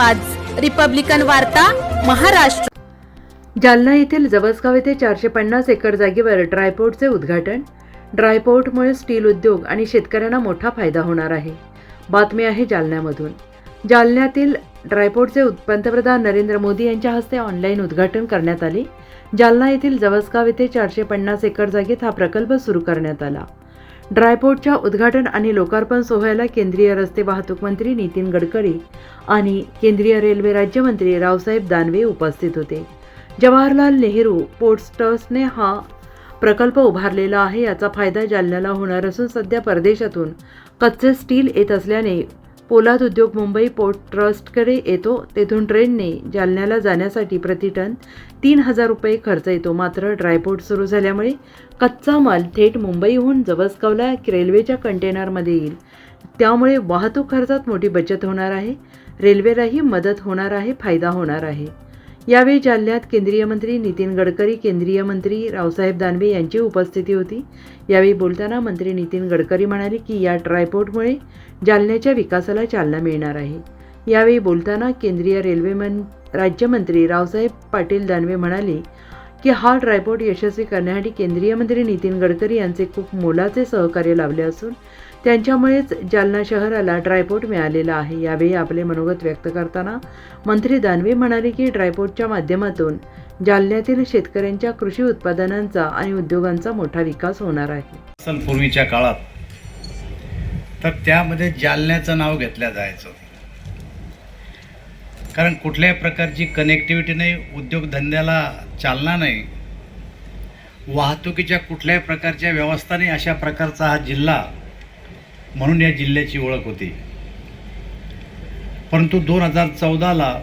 आवाज. रिपब्लिकन वार्ता महाराष्ट्र. जालना येथील जवसगाव येथे चारशे पन्नास एकर जागेवर ड्रायपोर्टचे उद्घाटन. ड्रायपोर्टमुळे स्टील उद्योग आणि शेतकऱ्यांना मोठा फायदा होणार आहे. बातमी आहे जालन्यामधून. जालन्यातील ड्रायपोर्टचे पंतप्रधान नरेंद्र मोदी यांच्या हस्ते ऑनलाईन उद्घाटन करण्यात आले. जालना येथील जवसगाव येथे चारशे पन्नास एकर जागेत हा प्रकल्प सुरू करण्यात आला. ड्रायपोर्टच्या उद्घाटन आणि लोकार्पण सोहळ्याला केंद्रीय रस्ते वाहतूक मंत्री नितीन गडकरी आणि केंद्रीय रेल्वे राज्यमंत्री रावसाहेब दानवे उपस्थित होते. जवाहरलाल नेहरू पोर्ट्स ट्रस्टने हा प्रकल्प उभारलेला आहे. याचा फायदा जालन्याला होणार असून सध्या परदेशातून कच्चे स्टील येत असल्याने पोलाद उद्योग मुंबई पोर्ट ट्रस्टकडे येतो. तेथून ट्रेनने जालन्याला जाण्यासाठी प्रतिटन तीन हजार रुपये खर्च येतो. मात्र ड्रायपोर्ट सुरू झाल्यामुळे कच्चा माल थेट मुंबईहून जवसगावला रेल्वेच्या कंटेनरमध्ये येईल. त्यामुळे वाहतूक खर्चात मोठी बचत होणार आहे. रेल्वेलाही मदत होणार आहे फायदा होणार आहे. यावेळी जालन्यात केंद्रीय मंत्री नितीन गडकरी केंद्रीय मंत्री रावसाहेब दानवे यांची उपस्थिती होती. यावेळी बोलताना मंत्री नितीन गडकरी म्हणाले की या ट्रायपोर्टमुळे जालन्याच्या विकासाला चालना मिळणार आहे. यावेळी बोलताना केंद्रीय रेल्वे मन राज्यमंत्री रावसाहेब पाटील दानवे म्हणाले की हा ट्रायपोर्ट यशस्वी करण्यासाठी केंद्रीय मंत्री नितीन गडकरी यांचे खूप मोलाचे सहकार्य लाभले असून त्यांच्यामुळेच जालना शहराला ड्रायपोर्ट मिळालेला आहे. यावेळी आपले मनोगत व्यक्त करताना मंत्री दानवे म्हणाले की ड्रायपोर्टच्या माध्यमातून जालन्यातील शेतकऱ्यांच्या कृषी उत्पादनांचा आणि उद्योगांचा मोठा विकास होणार आहे. असेल पूर्वीच्या काळात तर त्यामध्ये जालन्याचं नाव घेतलं जायचं. कारण कुठल्याही प्रकारची कनेक्टिव्हिटी नाही उद्योगधंद्याला चालना नाही वाहतुकीच्या कुठल्याही प्रकारच्या व्यवस्था नाही अशा प्रकारचा हा जिल्हा म्हणून या जिल्ह्याची ओळख होती. परंतु दोन हजार चौदाला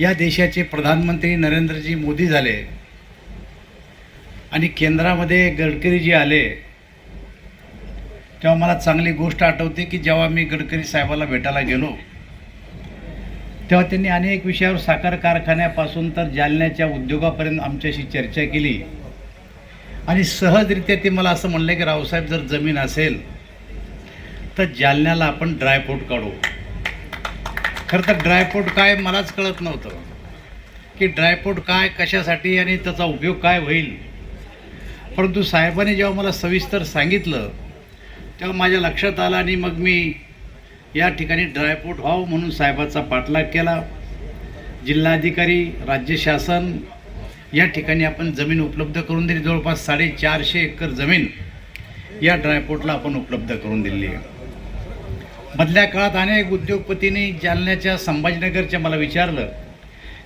या देशाचे प्रधानमंत्री नरेंद्रजी मोदी झाले आणि केंद्रामध्ये गडकरीजी आले तेव्हा मला चांगली गोष्ट आठवते की जेव्हा मी गडकरी साहेबाला भेटायला गेलो तेव्हा त्यांनी अनेक विषयावर साखर कारखान्यापासून तर जालन्याच्या उद्योगापर्यंत आमच्याशी चर्चा केली. आणि सहजरित्या ते मला असं म्हणलं की रावसाहेब जर जमीन असेल तर जालन्याला आपण ड्रायपोर्ट काढू. खरं तर ड्रायपोर्ट काय मलाच कळत नव्हतं. की ड्रायपोर्ट काय कशासाठी आणि त्याचा उपयोग काय होईल. परंतु साहेबांनी जेव्हा मला सविस्तर सांगितलं तेव्हा माझ्या लक्षात आलं आणि मग मी या ठिकाणी ड्रायपोर्ट व्हावं म्हणून साहेबाचा पाठलाग केला. जिल्हाधिकारी राज्य शासन या ठिकाणी आपण जमीन उपलब्ध करून दिली. जवळपास साडेचारशे एकर जमीन या ड्रायपोर्टला आपण उपलब्ध करून दिली आहे. मधल्या काळात अनेक उद्योगपतींनी जालन्याच्या संभाजीनगरच्या मला विचारलं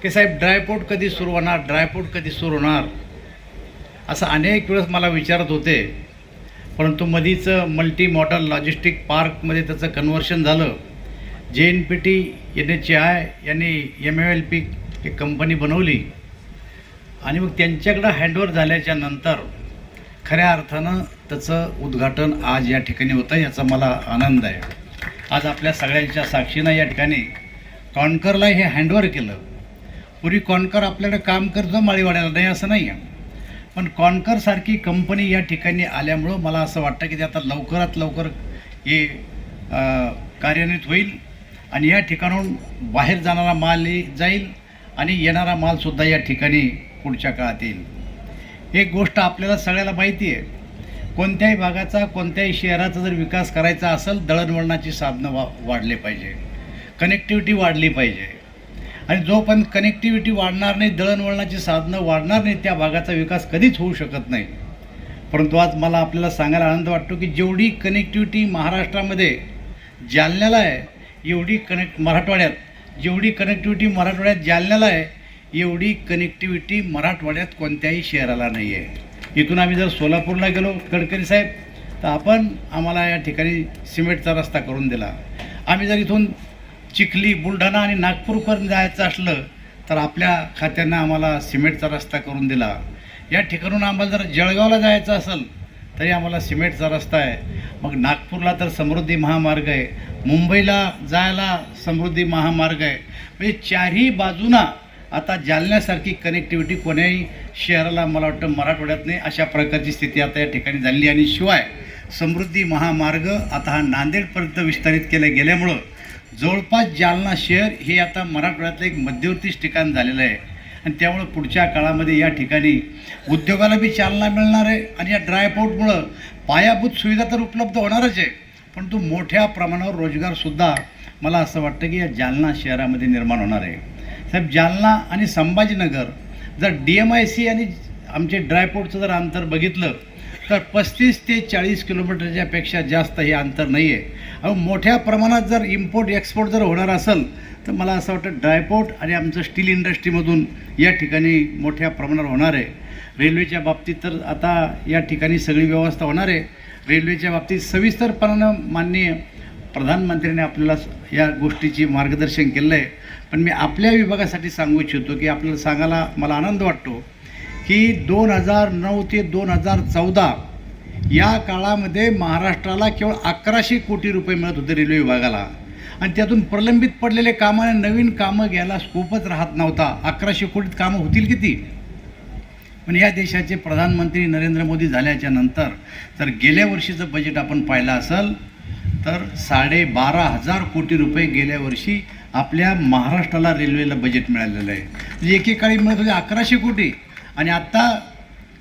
की साहेब ड्रायपोर्ट कधी सुरू होणार? ड्रायपोर्ट कधी सुरू होणार? असं अनेक वेळेस मला विचारत होते. परंतु मधीचं मल्टी मॉडल लॉजिस्टिक पार्कमध्ये त्याचं कन्व्हर्शन झालं. J N P T N H I यांनी एम एम एल पी एक कंपनी बनवली. आणि मग त्यांच्याकडं हँडओवर झाल्याच्यानंतर खऱ्या अर्थानं त्याचं उद्घाटन आज या ठिकाणी होतं याचा मला आनंद आहे. आज आपल्या सगळ्यांच्या साक्षीनं या ठिकाणी कॉनकरला हे हँडओव्हर केलं. पूर्वी कॉनकर आपल्याकडे काम करतं माळीवाड्याला नाही असं नाही आहे. पण कॉनकरसारखी कंपनी या ठिकाणी आल्यामुळं मला असं वाटतं की ते आता लवकरात लवकर हे कार्यान्वित होईल आणि या ठिकाणाहून बाहेर जाणारा माल जाईल आणि येणारा मालसुद्धा या ठिकाणी पुढच्या काळात येईल. एक गोष्ट आपल्याला सगळ्याला माहिती आहे कोणत्याही भागाचा कोणत्याही शहराचा जर विकास करायचा असेल दळणवळणाची साधनं वा वाढले पाहिजे. कनेक्टिव्हिटी वाढली पाहिजे. आणि जोपर्यंत कनेक्टिव्हिटी वाढणार नाही दळणवळणाची साधनं वाढणार नाही त्या भागाचा विकास कधीच होऊ शकत नाही. परंतु आज मला आपल्याला सांगायला आनंद वाटतो की जेवढी कनेक्टिव्हिटी महाराष्ट्रामध्ये जालन्याला आहे एवढी कनेक्ट मराठवाड्यात जेवढी कनेक्टिव्हिटी मराठवाड्यात जालन्याला आहे एवढी कनेक्टिव्हिटी मराठवाड्यात कोणत्याही शहराला नाही आहे इथून आम्ही जर सोलापूरला गेलो गडकरी साहेब तर आपण आम्हाला या ठिकाणी सिमेंटचा रस्ता करून दिला. आम्ही जर इथून चिखली बुलढाणा आणि नागपूरपर्यंत जायचं असलं तर आपल्या खात्यानं आम्हाला सिमेंटचा रस्ता करून दिला. या ठिकाणून आम्हाला जर जळगावला जायचं असेल तरी आम्हाला सिमेंटचा रस्ता आहे. मग नागपूरला तर समृद्धी महामार्ग आहे. मुंबईला जायला समृद्धी महामार्ग आहे. म्हणजे चारही बाजूना आता जालन्यासारखी कनेक्टिव्हिटी कोण्याही शहराला मला वाटतं मराठवाड्यात नाही अशा प्रकारची स्थिती आता या ठिकाणी झाली आणि शिवाय समृद्धी महामार्ग आता हा नांदेडपर्यंत विस्तारित केला गेल्यामुळं जवळपास जालना शहर हे आता मराठवाड्यातलं एक मध्यवर्तीच ठिकाण झालेलं आहे. आणि त्यामुळं पुढच्या काळामध्ये या ठिकाणी उद्योगाला बी चालना मिळणार आहे आणि या ड्रायपोर्टमुळं पायाभूत सुविधा तर उपलब्ध होणारच आहे. परंतु मोठ्या प्रमाणावर रोजगारसुद्धा मला असं वाटतं की या जालना शहरामध्ये निर्माण होणार आहे. साहेब जालना आणि संभाजीनगर जर डी एम आय सी आणि आमचे ड्रायपोर्टचं जर अंतर बघितलं तर पस्तीस ते चाळीस किलोमीटरच्या पेक्षा जास्त हे अंतर नाही आहे अहो मोठ्या प्रमाणात जर इम्पोर्ट एक्सपोर्ट जर होणार असेल तर मला असं वाटतं ड्रायपोर्ट आणि आमचं स्टील इंडस्ट्रीमधून या ठिकाणी मोठ्या प्रमाणावर होणार आहे. रेल्वेच्या बाबतीत तर आता या ठिकाणी सगळी व्यवस्था होणार आहे. रेल्वेच्या बाबतीत सविस्तरपणानं माननीय प्रधानमंत्र्यांनी आपल्याला या गोष्टीची मार्गदर्शन केलं आहे पण मी आपल्या विभागासाठी सांगू इच्छितो की आपल्याला सांगायला मला आनंद वाटतो की दोन हजार नऊ ते दोन हजार चौदा या काळामध्ये महाराष्ट्राला केवळ अकराशे कोटी रुपये मिळत होते रेल्वे विभागाला. आणि त्यातून प्रलंबित पडलेले कामाने नवीन कामं घ्यायला स्कोपच राहत नव्हता. अकराशे कोटीत कामं होतील किती? पण या देशाचे प्रधानमंत्री नरेंद्र मोदी झाल्याच्यानंतर जर गेल्या वर्षीचं बजेट आपण पाहिलं असेल तर साडेबारा हजार कोटी रुपये गेल्या वर्षी आपल्या महाराष्ट्राला रेल्वेला बजेट मिळालेलं आहे. म्हणजे एकेकाळी मिळत होते अकराशे कोटी. आणि आत्ता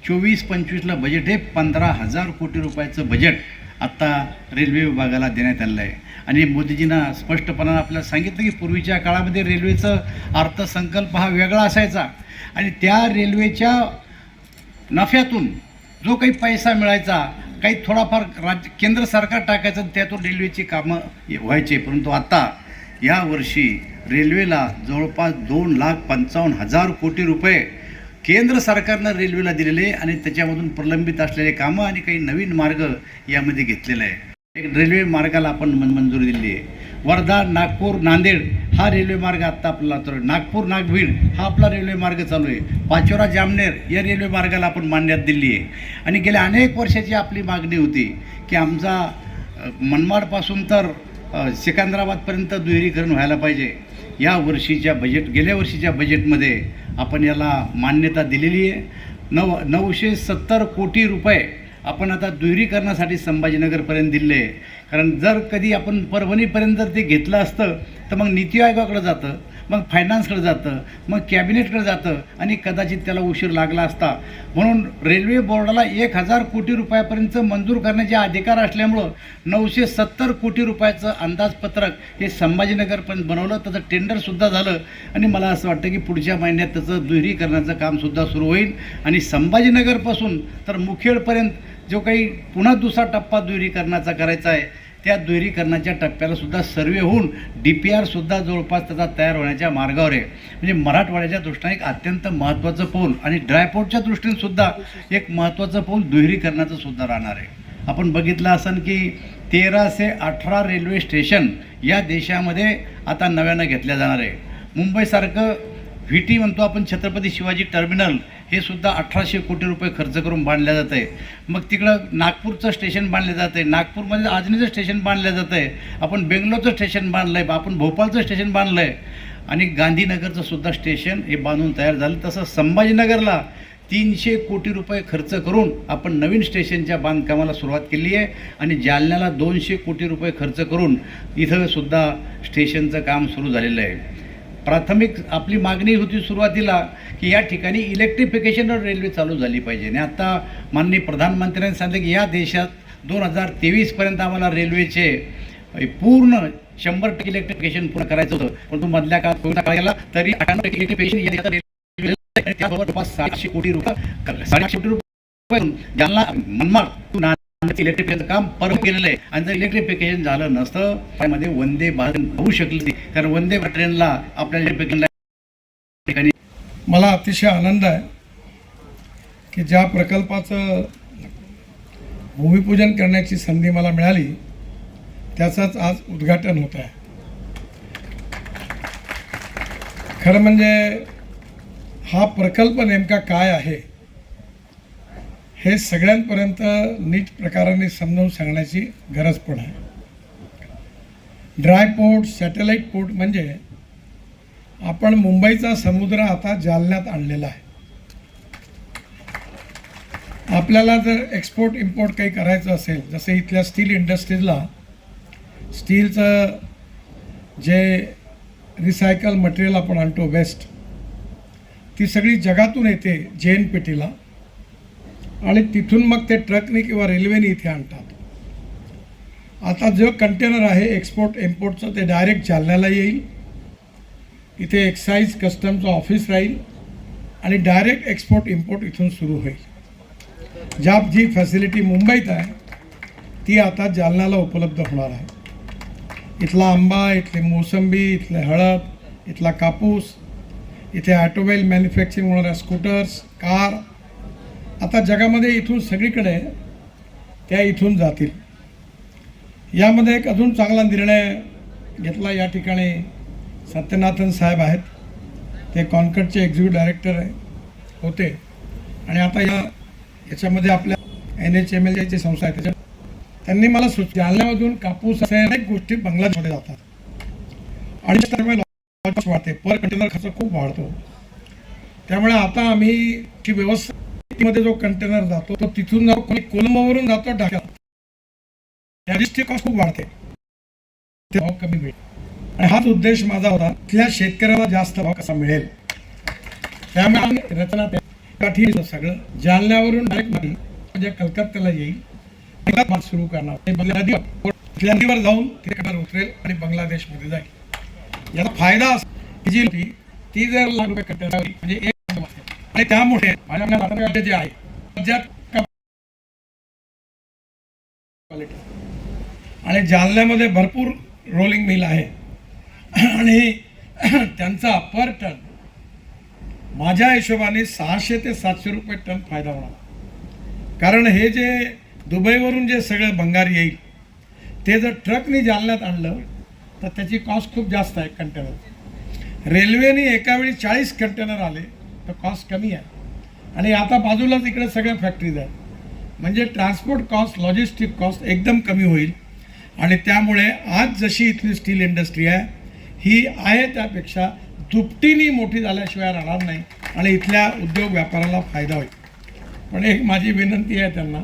चोवीस पंचवीसला बजेट हे पंधरा हजार कोटी रुपयाचं बजेट आत्ता रेल्वे विभागाला देण्यात आलेलं आहे. आणि मोदीजींना स्पष्टपणानं आपल्याला सांगितलं की पूर्वीच्या काळामध्ये रेल्वेचं अर्थसंकल्प हा वेगळा असायचा. आणि त्या रेल्वेच्या नफ्यातून जो काही पैसा मिळायचा काही थोडाफार राज्य केंद्र सरकार टाकायचं त्यातून रेल्वेची कामं व्हायचे. परंतु आत्ता यावर्षी रेल्वेला जवळपास दोन लाख पंचावन्न हजार कोटी रुपये केंद्र सरकारनं रेल्वेला दिलेले आणि त्याच्यामधून प्रलंबित असलेले कामं आणि काही नवीन मार्ग यामध्ये घेतलेला आहे एक रेल्वे मार्गाला आपण मन मंजुरी दिली आहे. वर्धा नागपूर नांदेड हा रेल्वे मार्ग आत्ता आपला तर नागपूर नागभीड हा आपला रेल्वे मार्ग चालू आहे. पाचोरा जामनेर या रेल्वे मार्गाला आपण मान्यता दिली आहे. आणि गेल्या अनेक वर्षाची आपली मागणी होती की आमचा मनमाडपासून तर सिकंदराबादपर्यंत दुहेरीकरण व्हायला पाहिजे. या वर्षीच्या बजेट गेल्या वर्षीच्या बजेटमध्ये आपण याला मान्यता दिलेली आहे. नऊ नऊशे सत्तर कोटी रुपये आपण आता दुहेरीकरणासाठी संभाजीनगरपर्यंत दिले. आहे कारण जर कधी आपण परभणीपर्यंत जर ते घेतलं असतं तर मग नीती आयोगाकडे जातं. मग फायनान्सकडे जातं मग कॅबिनेटकडे जातं आणि कदाचित त्याला उशीर लागला असता. म्हणून रेल्वे बोर्डाला एक हजार कोटी रुपयापर्यंत मंजूर करण्याचे अधिकार असल्यामुळं नऊशे सत्तर कोटी रुपयाचं अंदाजपत्रक हे संभाजीनगरपर्यंत बनवलं. त्याचं टेंडरसुद्धा झालं आणि मला असं वाटतं की पुढच्या महिन्यात त्याचं दुहेरीकरणाचं कामसुद्धा सुरू होईल. आणि संभाजीनगरपासून तर मुखेडपर्यंत जो काही पुन्हा दुसरा टप्पा दुहेरीकरणाचा करायचा आहे त्या दुहेरीकरणाच्या टप्प्याला सुद्धा सर्वे होऊन डी पी आरसुद्धा जवळपास त्याचा तयार होण्याच्या मार्गावर आहे. म्हणजे मराठवाड्याच्या दृष्टीने एक अत्यंत महत्त्वाचं पाऊल आणि ड्रायपोर्टच्या दृष्टीने सुद्धा एक महत्त्वाचं पाऊल दुहेरीकरणाचं सुद्धा राहणार आहे. आपण बघितलं असन की तेराशे अठरा रेल्वे स्टेशन या देशामध्ये आता नव्यानं घेतल्या जाणार आहे. मुंबईसारखं व्ही टी म्हणतो आपण छत्रपती शिवाजी टर्मिनल हे सुद्धा अठराशे कोटी रुपये खर्च करून बांधलं जातं आहे. मग तिकडं नागपूरचं स्टेशन बांधलं जातं आहे. नागपूरमध्ये आजनीचं स्टेशन बांधलं जातं आहे. आपण बेंगलोरचं स्टेशन बांधलं आहे आपण भोपाळचं स्टेशन बांधलं आहे आणि गांधीनगरचं सुद्धा स्टेशन हे बांधून तयार झालं. तसं संभाजीनगरला तीनशे कोटी रुपये खर्च करून आपण नवीन स्टेशनच्या बांधकामाला सुरुवात केली आहे. आणि जालन्याला दोनशे कोटी रुपये खर्च करून इथं सुद्धा स्टेशनचं काम सुरू झालेलं आहे. प्राथमिक आपली मागणी होती सुरुवातीला की या ठिकाणी इलेक्ट्रिफिकेशनवर रेल्वे चालू झाली पाहिजे. आणि आता माननीय प्रधानमंत्र्यांनी सांगितलं की या देशात दोन हजार तेवीसपर्यंत आम्हाला रेल्वेचे पूर्ण शंभर टक्के इलेक्ट्रिफिकेशन पूर्ण करायचं होतं. परंतु मधल्या काळात कोरोना काळ गेला तरी अठ्ठ्याण्णव टक्के इलेक्ट्रिफिकेशन त्याबरोबर सातशे कोटी रुपये साडेआठशे कोटी रुपये ज्यांना मनमाड इलेक्ट्रिफिकेशन काम पर केलेलं आहे. आणि जर इलेक्ट्रिफिकेशन झालं नसतं त्यामध्ये वंदे भारत होऊ शकली कारण वंदे ट्रेनला आपल्या इलेक्ट्रिफिकेशनला ठिकाणी मला अतिशय आनंद आहे की ज्या प्रकल्पाचं भूमिपूजन करण्याची संधी मला मिळाली त्याचंच आज उद्घाटन होत आहे. खरं म्हणजे हा प्रकल्प नेमका काय आहे? हे सगळ्यांपर्यंत नीट प्रकाराने समजावून सांगण्याची गरज पण आहे. ड्राय पोर्ट सॅटेलाईट पोर्ट म्हणजे आपण मुंबईचा समुद्र आता जालन्यात आणलेला आहे. आपल्याला जर एक्सपोर्ट इम्पोर्ट काही करायचं असेल जसं इथल्या स्टील इंडस्ट्रीजला स्टीलचं जे रिसायकल मटेरियल आपण आणतो वेस्ट ती सगळी जगातून येते जे एन पी टीला आणि तिथून मग ते ट्रकने किंवा रेल्वेने इथे आणतात. आता जो कंटेनर आहे एक्सपोर्ट इम्पोर्टचं ते डायरेक्ट जालन्याला येईल. इथे एक्साईज कस्टमचं ऑफिस राहील आणि डायरेक्ट एक्सपोर्ट इम्पोर्ट इथून सुरू होईल. ज्या जी फॅसिलिटी मुंबईत आहे ती आता जालन्याला उपलब्ध होणार आहे. इथला आंबा इथली मोसंबी इथले हळद इथला कापूस इथे ऑटोमोबाईल मॅन्युफॅक्चरिंग होणाऱ्या स्कूटर्स कार आता जगामध्ये इथून सगळीकडे त्या इथून जातील. यामध्ये एक अजून चांगला निर्णय घेतला या ठिकाणी सत्यनाथन साहेब आहेत. ते कॉन्कटचे एक्झिक्युटिव्ह डायरेक्टर होते. आणि आता या याच्यामध्ये आपल्या एन एच एम एल एची संस्था आहे त्याच्या त्यांनी मला सुच जालन्यामधून कापूस असे अनेक गोष्टी बांगलादेशमध्ये जातात. आणि वाढते पर कंटेनर खर्च खूप वाढतो. त्यामुळे आता आम्ही व्यवस्था व्यवस्थेमध्ये जो कंटेनर जातो तो तिथून जातो कोणी कोलंबोवरून जातो ढाक्यात लॉजिस्टिक कॉस्ट खूप वाढते. ते भाव कमी मिळेल. आणि हाच उद्देश माझा होता तिथल्या शेतकऱ्याला जास्त भाव कसा मिळेल? त्यामुळे आम्ही रचना त्या सगळं. जालन्यावरून डायरेक्ट नाही म्हणजे कलकत्त्याला येईल. तिला सुरू करणार. ते बांगलादेश तिथल्या नदीवर जाऊन तिकडे उतरेल आणि बांगलादेशमध्ये जाईल. याचा फायदा असा जी होती ती जर लाख रुपये कंटेनर म्हणजे एक आणि त्यामुळे माझ्या मनात जे आहे राज्यात आणि जालन्यामध्ये भरपूर रोलिंग मिल आहे. आणि त्यांचा पर टन माझ्या हिशोबाने सहाशे ते सातशे रुपये टन फायदा होणार. कारण हे जे दुबईवरून जे सगळं भंगार येईल ते जर ट्रकने जालन्यात आणलं तर त्याची कॉस्ट खूप जास्त आहे कंटेनर रेल्वेने एकावेळी चाळीस कंटेनर आले तर कॉस्ट कमी आहे. आणि आता बाजूलाच इकडे सगळ्या फॅक्टरीज आहेत. म्हणजे ट्रान्सपोर्ट कॉस्ट लॉजिस्टिक कॉस्ट एकदम कमी होईल. आणि त्यामुळे आज जशी इथली स्टील इंडस्ट्री आहे ही आहे त्यापेक्षा दुपटीने मोठी झाल्याशिवाय राहणार नाही. आणि इथल्या उद्योग व्यापाराला फायदा होईल. पण एक माझी विनंती आहे त्यांना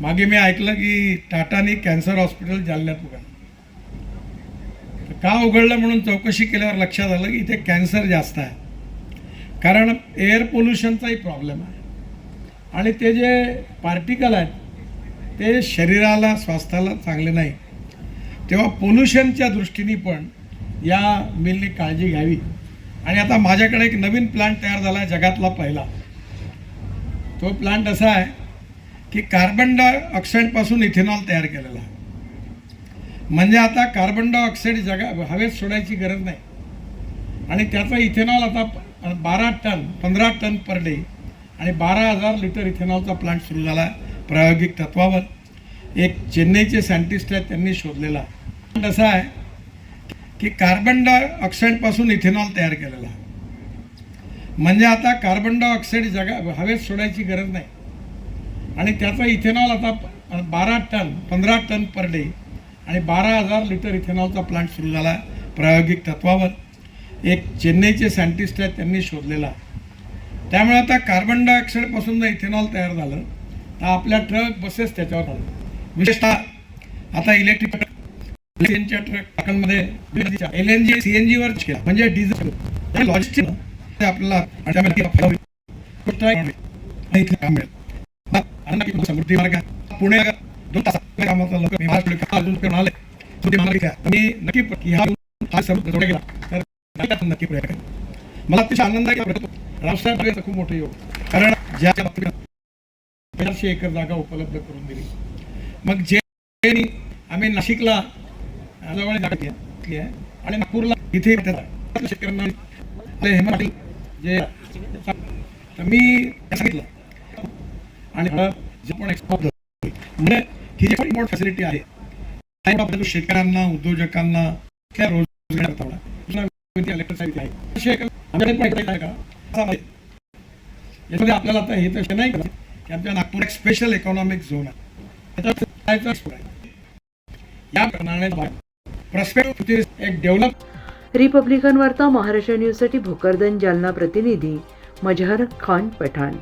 मागे मी ऐकलं की टाटाने कॅन्सर हॉस्पिटल जालन्यात उघडलं. तर का उघडलं म्हणून चौकशी केल्यावर लक्षात आलं की इथे कॅन्सर जास्त आहे. कारण एअर पोल्युशनचाही प्रॉब्लेम आहे. आणि ते जे पार्टिकल आहेत ते शरीराला स्वास्थ्याला चांगले नाही. तेव्हा पोल्युशनच्या दृष्टीने पण या मिलनी काळजी घ्यावी. आणि आता माझ्याकडे एक नवीन प्लांट तयार झाला आहे जगातला पहिला. तो प्लांट असा आहे की कार्बन डायऑक्साईडपासून इथेनॉल तयार केलेला आहे. म्हणजे आता कार्बन डायऑक्साईड जगा हवेत सोडायची गरज नाही. आणि त्याचा इथेनॉल आता बारा टन पंधरा टन पर डे आणि बारा हजार लिटर इथेनॉलचा प्लांट सुरू झाला प्रायोगिक तत्वावर. एक चेन्नईचे सायंटिस्ट आहेत त्यांनी शोधलेला. असा आहे की कार्बन डायऑक्साईडपासून इथेनॉल तयार केलेला. आहे म्हणजे आता कार्बन डायऑक्साईड जगा हवेत सोडायची गरज नाही. आणि त्याचा इथेनॉल आता बारा टन पंधरा टन पर डे आणि बारा हजार लिटर इथेनॉलचा प्लांट सुरू झाला प्रायोगिक तत्वावर. एक चेन्नईचे सायंटिस्ट आहेत त्यांनी शोधलेला. त्यामुळे आता कार्बन डायऑक्साईडपासून जर इथेनॉल तयार झालं तर आपल्या ट्रक बसेस त्याच्यावर आलं विशेषतः आता इलेक्ट्रिक सीएनच्या truck टाकांमध्ये L N G C N जीवर म्हणजे डिझेल म्हणजे लॉजिस्टिक आपल्याला समृद्धी मार्ग पुणे दोन तासात कामाचा लोक महाराष्ट्र अजून आले मी नक्की हा समृद्ध गेला. तर नक्की नक्की प्रयत्न करेन. मला अतिशय आनंद आहे की रावसाहेब ठाकरेंचं खूप मोठं योग. कारण ज्या बाबतीत एकर जागा उपलब्ध करून दिली. मग जे आम्ही नाशिकला जवळ जागा घेतली आहे आणि नागपूरला इथे शेतकऱ्यांना हेमंत पाटील जे मी सांगितलं. आणि जे पण एक्सपोर्ट म्हणजे ही जी पण इम्पोर्ट फॅसिलिटी आहे शेतकऱ्यांना उद्योजकांना रोजगार आहे. याच्यामध्ये आपल्याला आता हे तर नाही की? आमच्या नागपूर एक स्पेशल इकॉनॉमिक झोन आहे. आहे. या प्रमाणे प्रस्पेक्ट एक डेव्हलप रिपब्लिकन वार्ता महाराष्ट्र न्यूजसाठी भोकरदन जालना प्रतिनिधी मजहर खान पठाण.